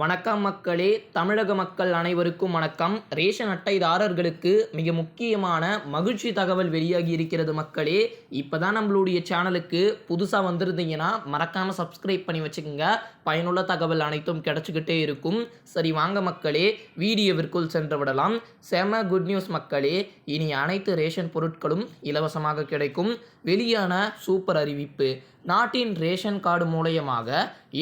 வணக்கம் மக்களே தமிழக மக்கள் அனைவருக்கும் வணக்கம். ரேஷன் அட்டைதாரர்களுக்கு மிக முக்கியமான மகிழ்ச்சி தகவல் வெளியாகி இருக்கிறது மக்களே. இப்போ தான் நம்மளுடைய சேனலுக்கு புதுசாக வந்திருந்தீங்கன்னா மறக்காமல் சப்ஸ்கிரைப் பண்ணி வச்சுக்கோங்க. பயனுள்ள தகவல் அனைத்தும் கிடச்சிக்கிட்டே இருக்கும். சரி வாங்க மக்களே வீடியோவிற்குள் சென்று விடலாம். செம குட் நியூஸ் மக்களே இனி அனைத்து ரேஷன் பொருட்களும் இலவசமாக கிடைக்கும். வெளியான சூப்பர் அறிவிப்பு. நாட்டின் ரேஷன் கார்டு மூலயமாக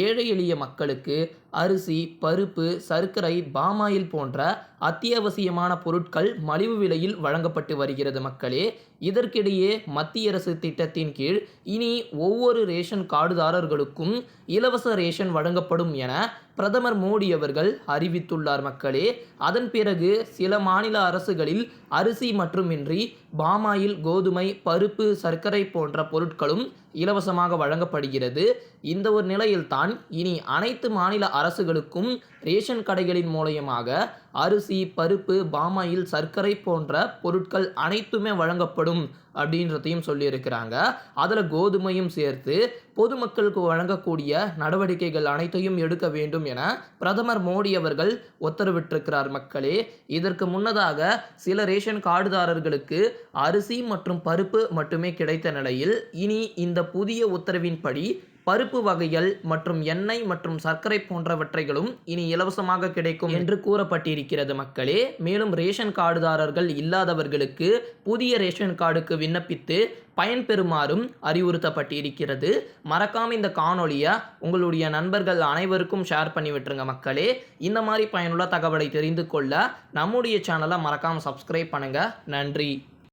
ஏழை எளிய மக்களுக்கு அரிசி பருப்பு சர்க்கரை பாமாயில் போன்ற அத்தியாவசியமான பொருட்கள் மலிவு விலையில் வழங்கப்பட்டு வருகிறது மக்களே. இதற்கிடையே மத்திய அரசு திட்டத்தின் கீழ் இனி ஒவ்வொரு ரேஷன் கார்டுதாரர்களுக்கும் இலவச ரேஷன் வழங்கப்படும் என பிரதமர் மோடி அவர்கள் அறிவித்துள்ளார் மக்களே. அதன் பிறகு சில மாநில அரசுகளில் அரிசி மட்டுமின்றி பாமாயில் கோதுமை பருப்பு சர்க்கரை போன்ற பொருட்களும் இலவசமாக வழங்கப்படுகிறது. இந்த ஒரு நிலையில்தான் இனி அனைத்து மாநில அரசுகளுக்கும் ரேஷன் கடைகளின் மூலயமாக அரிசி பருப்பு பாமாயில் சர்க்கரை போன்ற பொருட்கள் அனைத்துமே வழங்கப்படும் அப்படின்றதையும் சொல்லியிருக்கிறாங்க. அதில் கோதுமையும் சேர்த்து பொதுமக்களுக்கு வழங்கக்கூடிய நடவடிக்கைகள் அனைத்தையும் எடுக்க வேண்டும் என பிரதமர் மோடி அவர்கள் உத்தரவிட்டிருக்கிறார் மக்களே. இதற்கு முன்னதாக சில ரேஷன் கார்டுதாரர்களுக்கு அரிசி மற்றும் பருப்பு மட்டுமே கிடைத்த நிலையில் இனி இந்த புதிய உத்தரவின்படி பருப்பு வகைகள் மற்றும் எண்ணெய் மற்றும் சர்க்கரை போன்றவற்றைகளும் இனி இலவசமாக கிடைக்கும் என்று கூறப்பட்டிருக்கிறது மக்களே. மேலும் ரேஷன் கார்டுதாரர்கள் இல்லாதவர்களுக்கு புதிய ரேஷன் கார்டுக்கு விண்ணப்பித்து பயன்பெறுமாறும் அறிவுறுத்தப்பட்டிருக்கிறது. மறக்காம இந்த காணொலியை உங்களுடைய நண்பர்கள் அனைவருக்கும் ஷேர் பண்ணி விட்டுருங்க மக்களே. இந்த மாதிரி பயனுள்ள தகவலை தெரிந்து கொள்ள நம்முடைய சேனலை மறக்காமல் சப்ஸ்கிரைப் பண்ணுங்கள் நன்றி.